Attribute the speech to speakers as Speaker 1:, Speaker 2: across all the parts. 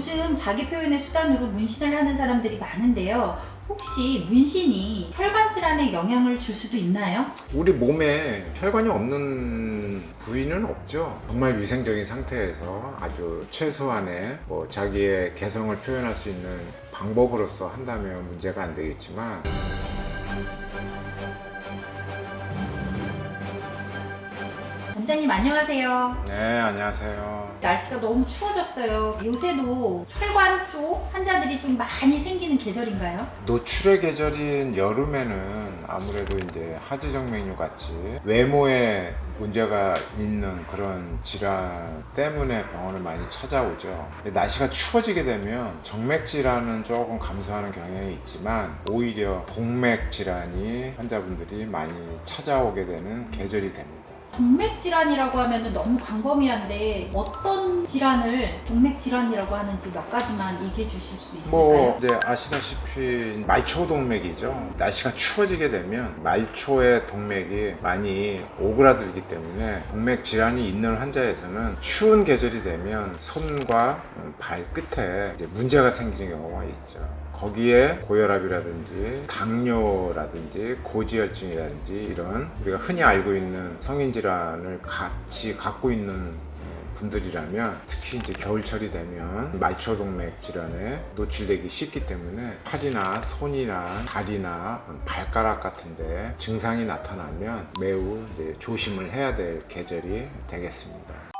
Speaker 1: 요즘 자기 표현의 수단으로 문신을 하는 사람들이 많은데요. 혹시 문신이 혈관 질환에 영향을 줄 수도 있나요?
Speaker 2: 우리 몸에 혈관이 없는 부위는 없죠. 정말 위생적인 상태에서 아주 최소한의 뭐 자기의 개성을 표현할 수 있는 방법으로서 한다면 문제가 안 되겠지만
Speaker 1: 원장님 안녕하세요.
Speaker 2: 네 안녕하세요.
Speaker 1: 날씨가 너무 추워졌어요. 요새도 혈관 쪽 환자들이 좀 많이 생기는 계절인가요?
Speaker 2: 노출의 계절인 여름에는 아무래도 이제 하지정맥류 같이 외모에 문제가 있는 그런 질환 때문에 병원을 많이 찾아오죠. 근데 날씨가 추워지게 되면 정맥 질환은 조금 감소하는 경향이 있지만 오히려 동맥 질환이 환자분들이 많이 찾아오게 되는 계절이 됩니다.
Speaker 1: 동맥 질환이라고 하면 너무 광범위한데 어떤 질환을 동맥 질환이라고 하는지 몇 가지만 얘기해 주실 수 있을까요?
Speaker 2: 뭐 이제 아시다시피 말초 동맥이죠. 날씨가 추워지게 되면 말초의 동맥이 많이 오그라들기 때문에 동맥 질환이 있는 환자에서는 추운 계절이 되면 손과 발 끝에 문제가 생기는 경우가 있죠. 거기에 고혈압이라든지 당뇨라든지 고지혈증이라든지 이런 우리가 흔히 알고 있는 성인 질환을 같이 갖고 있는 분들이라면 특히 이제 겨울철이 되면 말초동맥 질환에 노출되기 쉽기 때문에 팔이나 손이나 다리나 발가락 같은데 증상이 나타나면 매우 조심을 해야 될 계절이 되겠습니다.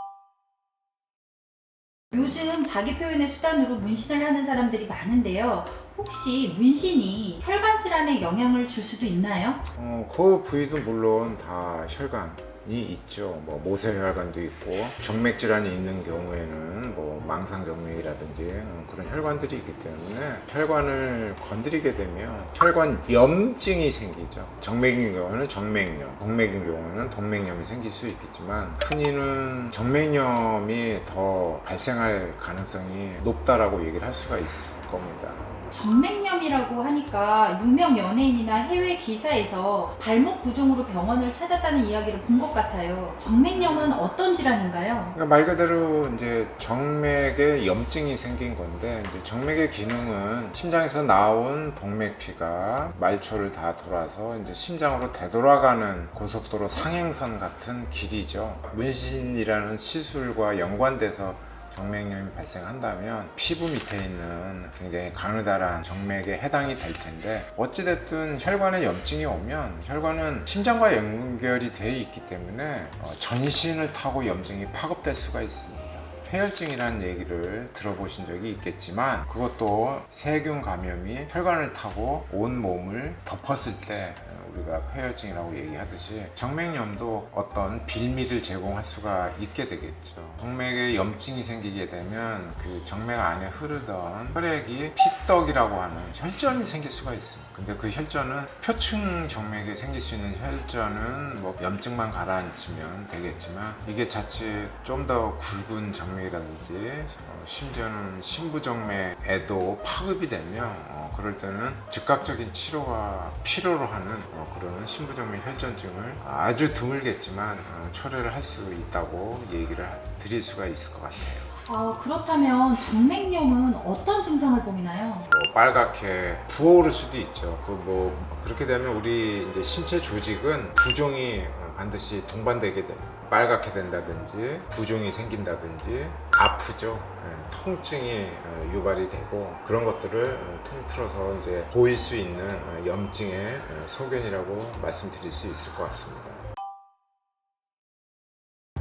Speaker 1: 요즘 자기 표현의 수단으로 문신을 하는 사람들이 많은데요. 혹시 문신이 혈관 질환에 영향을 줄 수도 있나요?
Speaker 2: 어, 그 부위도 물론 다 혈관 이 있죠. 뭐 모세혈관도 있고 정맥 질환이 있는 경우에는 뭐 망상정맥이라든지 어, 그런 혈관들이 있기 때문에 혈관을 건드리게 되면 혈관 염증이 생기죠. 정맥인 경우는 정맥염, 동맥인 경우는 동맥염이 생길 수 있겠지만 흔히는 정맥염이 더 발생할 가능성이 높다라고 얘기를 할 수가 있을 겁니다.
Speaker 1: 정맥염이라고 하니까 유명 연예인이나 해외 기사에서 발목 부종으로 병원을 찾았다는 이야기를 본 것 같아요. 정맥염은 어떤 질환인가요?
Speaker 2: 그러니까 말 그대로 이제 정맥에 염증이 생긴 건데 이제 정맥의 기능은 심장에서 나온 동맥피가 말초를 다 돌아서 이제 심장으로 되돌아가는 고속도로 상행선 같은 길이죠. 문신이라는 시술과 연관돼서 정맥염이 발생한다면 피부 밑에 있는 굉장히 가느다란 정맥에 해당이 될 텐데 어찌됐든 혈관에 염증이 오면 혈관은 심장과 연결이 되어 있기 때문에 어, 전신을 타고 염증이 파급될 수가 있습니다. 폐혈증이라는 얘기를 들어보신 적이 있겠지만 그것도 세균 감염이 혈관을 타고 온 몸을 덮었을 때 우리가 폐혈증이라고 얘기하듯이 정맥염도 어떤 빌미를 제공할 수가 있게 되겠죠. 정맥에 염증이 생기게 되면 그 정맥 안에 흐르던 혈액이 피떡이라고 하는 혈전이 생길 수가 있습니다. 근데 그 혈전은 표층 정맥에 생길 수 있는 혈전은 뭐 염증만 가라앉히면 되겠지만 이게 자칫 좀 더 굵은 정맥이라든지 어, 심지어는 신부정맥에도 파급이 되면 어, 그럴 때는 즉각적인 치료가 필요로 하는 어, 그런 신부정맥 혈전증을 아주 드물겠지만 어, 초래를 할 수 있다고 얘기를 드릴 수가 있을 것 같아요.
Speaker 1: 어, 그렇다면 정맥염은 어떤 증상을 보이나요?
Speaker 2: 뭐 빨갛게 부어오를 수도 있죠. 그 뭐 그렇게 되면 우리 이제 신체 조직은 부종이 어, 반드시 동반되게 됩니다. 빨갛게 된다든지 부종이 생긴다든지 아프죠. 예, 통증이 어, 유발이 되고 그런 것들을 어, 통틀어서 이제 보일 수 있는 어, 염증의 어, 소견이라고 말씀드릴 수 있을 것 같습니다.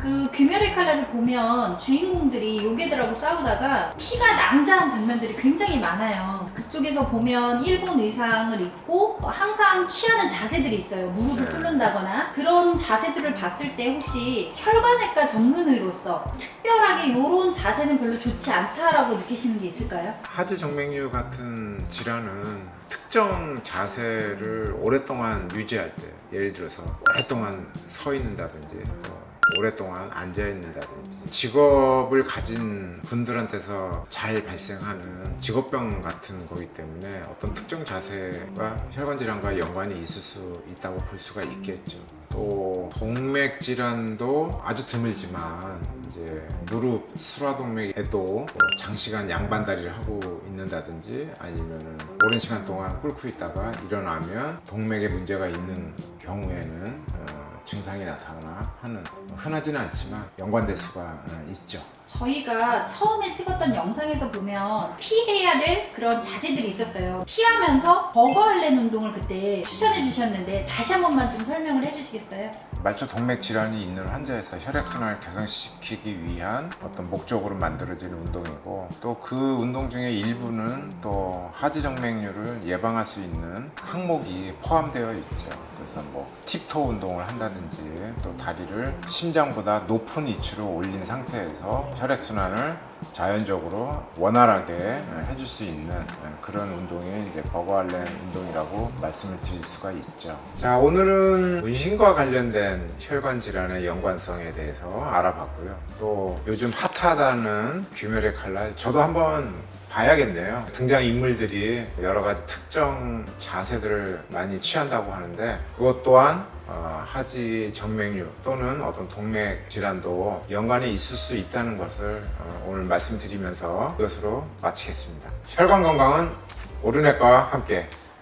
Speaker 1: 그 귀멸의 칼날을 보면 주인공들이 요괴들하고 싸우다가 피가 낭자한 장면들이 굉장히 많아요. 그쪽에서 보면 일본 의상을 입고 항상 취하는 자세들이 있어요. 무릎을
Speaker 2: 네.
Speaker 1: 꿇는다거나 그런 자세들을 봤을 때 혹시 혈관외과 전문의로서 특별하게 이런 자세는 별로 좋지 않다라고 느끼시는 게 있을까요?
Speaker 2: 하지 정맥류 같은 질환은 특정 자세를 오랫동안 유지할 때 예를 들어서 오랫동안 서 있는다든지 또 오랫동안 앉아 있는다든지 직업을 가진 분들한테서 잘 발생하는 직업병 같은 거기 때문에 어떤 특정 자세가 혈관 질환과 연관이 있을 수 있다고 볼 수가 있겠죠. 또 동맥 질환도 아주 드물지만 이제 무릎 수라동맥에도 뭐 장시간 양반다리를 하고 있는다든지 아니면은 오랜 시간 동안 꿇고 있다가 일어나면 동맥에 문제가 있는 경우에는 어, 증상이 나타나 하는 흔하지는 않지만 연관될 수가 어, 있죠.
Speaker 1: 저희가 처음에 찍었던 영상에서 보면 피해야 될 그런 자세들이 있었어요. 피하면서 버거할렌 운동을 그때 추천해 주셨는데 다시 한 번만 좀 설명을 해 주시겠어요?
Speaker 2: 말초 동맥 질환이 있는 환자에서 혈액순환을 개선시키기 위한 어떤 목적으로 만들어진 운동이고 또 그 운동 중에 일부는 또 하지정맥류를 예방할 수 있는 항목이 포함되어 있죠. 그래서 뭐 팁토 운동을 한다 든지 또 다리를 심장보다 높은 위치로 올린 상태에서 혈액순환을 자연적으로 원활하게 해줄 수 있는 그런 운동이 이제 버거알렌 운동이라고 말씀을 드릴 수가 있죠. 자, 오늘은 문신과 관련된 혈관 질환의 연관성에 대해서 알아봤고요. 또 요즘 핫하다는 귀멸의 칼날 저도 한번 봐야겠네요. 등장 인물들이 여러 가지 특정 자세들을 많이 취한다고 하는데 그것 또한 어, 하지 정맥류 또는 어떤 동맥 질환도 연관이 있을 수 있다는 것을 어, 오늘 말씀드리면서 이것으로 마치겠습니다. 혈관 건강은 오르내과 함께